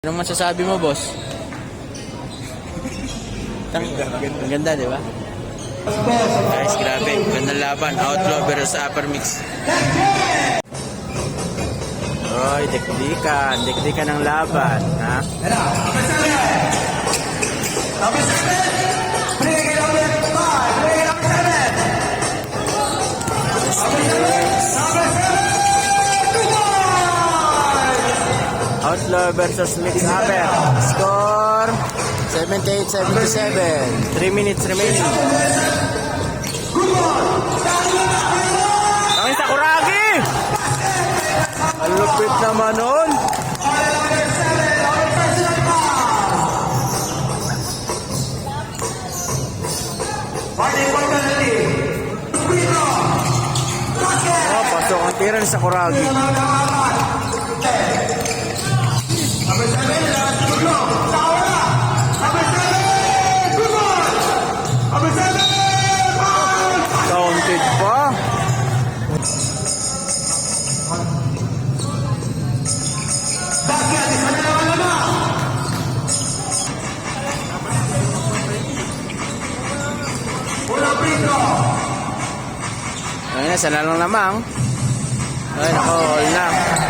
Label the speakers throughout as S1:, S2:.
S1: Anong masasabi mo, boss? Ang ganda, di ba? Guys, grabe. Ganda laban. Outlaw versus upper mix. Oy, dekdikan. Dekdikan ng laban. Ha? Outlaw versus Mix Upper. Score 78-77. 3 minutes remaining. Ang Sakuragi! Ang lupit naman nun. Oh, pasok ang tira ni Sakuragi. Counted pa. Ayun na, sana lang lamang. Ay, nako, all na.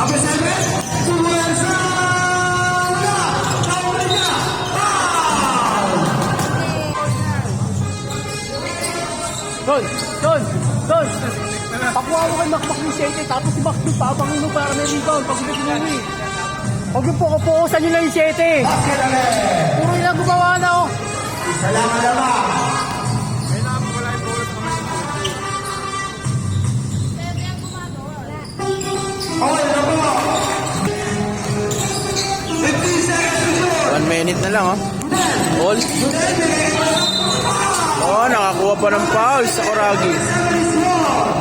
S2: Don! Don! Don! Pakuha mo kay Makmak yung 7 tapos si Makmak papangin mo para may rebound pag hindi pinuwi. Huwag yung pukupukusan nyo lang yung 7. Puro ilang gumawa na oh.
S1: One minute na lang, oh. All. Oh, nakakuha pa ng foul sa Kuragi. Oh,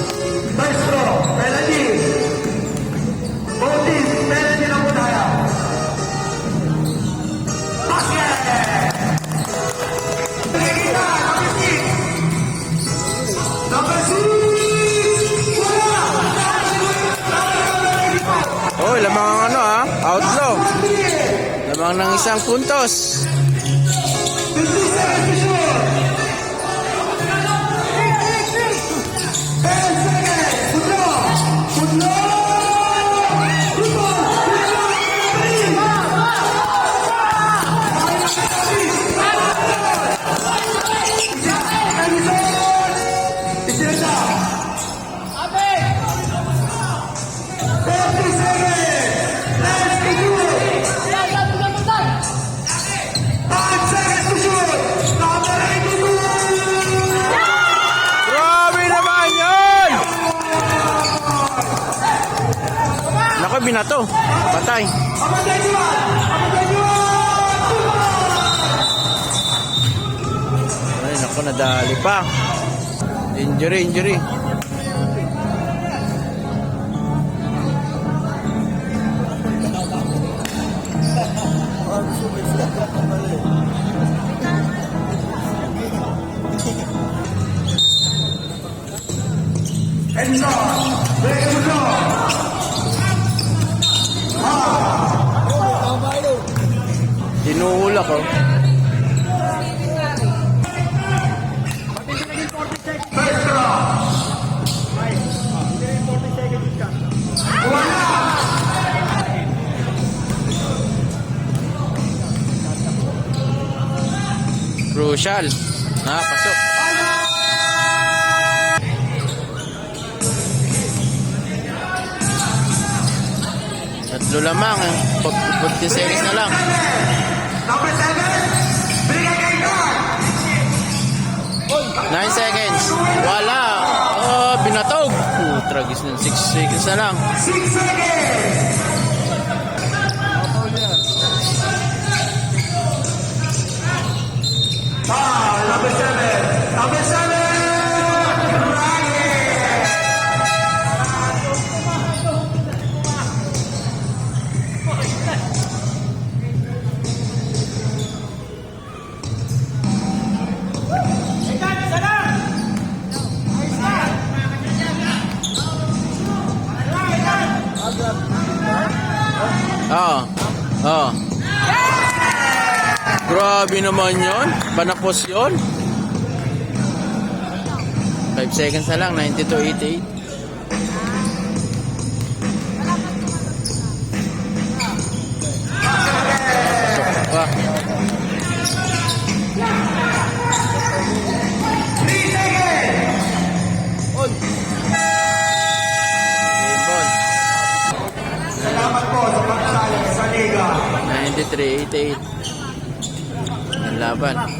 S1: Lamang ng isang puntos. Naku, binato. Patay. Ay, naku, nadali pa. Injury, injury. Tinuulak oh. Crucial. Ah, pasok. Tatlo lamang eh. Pag 40 seconds na lang. Nine seconds. Wala. Oh, binatog. Oh, tragis na. Six seconds na lang. Oo. Oo. Grabe naman yun. Banakos yun. 5 seconds na lang. 92.88. 388 ang laban.